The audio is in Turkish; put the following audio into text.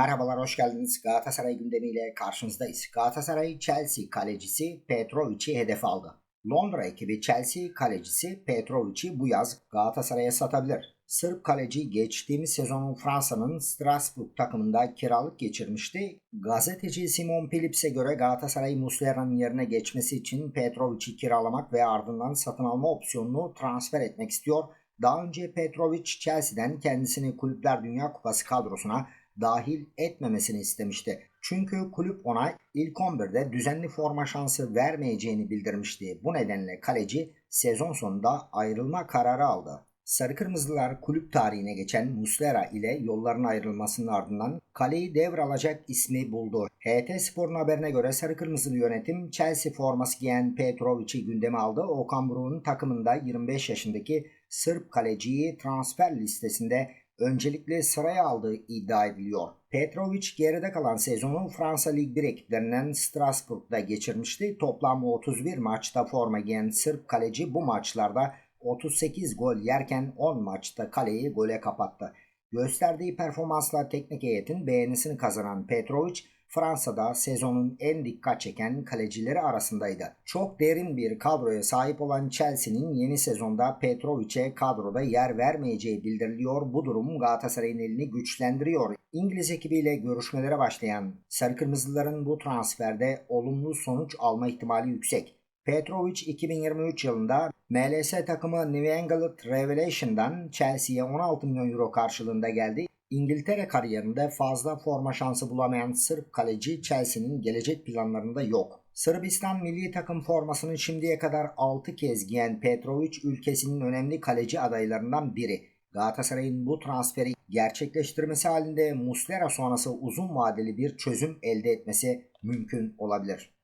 Merhabalar, hoş geldiniz. Galatasaray gündemiyle karşınızdayız. Galatasaray Chelsea kalecisi Petrovic'i hedef aldı. Londra ekibi Chelsea kalecisi Petrovic'i bu yaz Galatasaray'a satabilir. Sırp kaleci geçtiğimiz sezonun Fransa'nın Strasbourg takımında kiralık geçirmişti. Gazeteci Simon Phillips'e göre Galatasaray Muslera'nın yerine geçmesi için Petrovic'i kiralamak ve ardından satın alma opsiyonunu transfer etmek istiyor. Daha önce Petrovic Chelsea'den kendisini Kulüpler Dünya Kupası kadrosuna dahil etmemesini istemişti. Çünkü kulüp ona ilk 11'de düzenli forma şansı vermeyeceğini bildirmişti. Bu nedenle kaleci sezon sonunda ayrılma kararı aldı. Sarı Kırmızılar kulüp tarihine geçen Muslera ile yolların ayrılmasının ardından kaleyi devralacak ismi buldu. HT Spor'un haberine göre Sarı Kırmızılı yönetim Chelsea forması giyen Petrovic'i gündeme aldı. Okan Buruk'un takımında 25 yaşındaki Sırp kaleciyi transfer listesinde öncelikle sıraya aldığı iddia ediliyor. Petrovic geride kalan sezonu Fransa Lig 1 ekiplerinden Strasbourg'da geçirmişti. Toplam 31 maçta forma giyen Sırp kaleci bu maçlarda 38 gol yerken 10 maçta kaleyi gole kapattı. Gösterdiği performansla teknik heyetin beğenisini kazanan Petrovic Fransa'da sezonun en dikkat çeken kalecileri arasındaydı. Çok derin bir kadroya sahip olan Chelsea'nin yeni sezonda Petrovic'e kadroda yer vermeyeceği bildiriliyor. Bu durum Galatasaray'ın elini güçlendiriyor. İngiliz ekibiyle görüşmelere başlayan Sarı Kırmızıların bu transferde olumlu sonuç alma ihtimali yüksek. Petrovic 2023 yılında MLS takımı New England Revelation'dan Chelsea'ye 16 milyon euro karşılığında geldi. İngiltere kariyerinde fazla forma şansı bulamayan Sırp kaleci Chelsea'nin gelecek planlarında yok. Sırbistan milli takım formasını şimdiye kadar 6 kez giyen Petrovic ülkesinin önemli kaleci adaylarından biri. Galatasaray'ın bu transferi gerçekleştirmesi halinde Muslera sonrası uzun vadeli bir çözüm elde etmesi mümkün olabilir.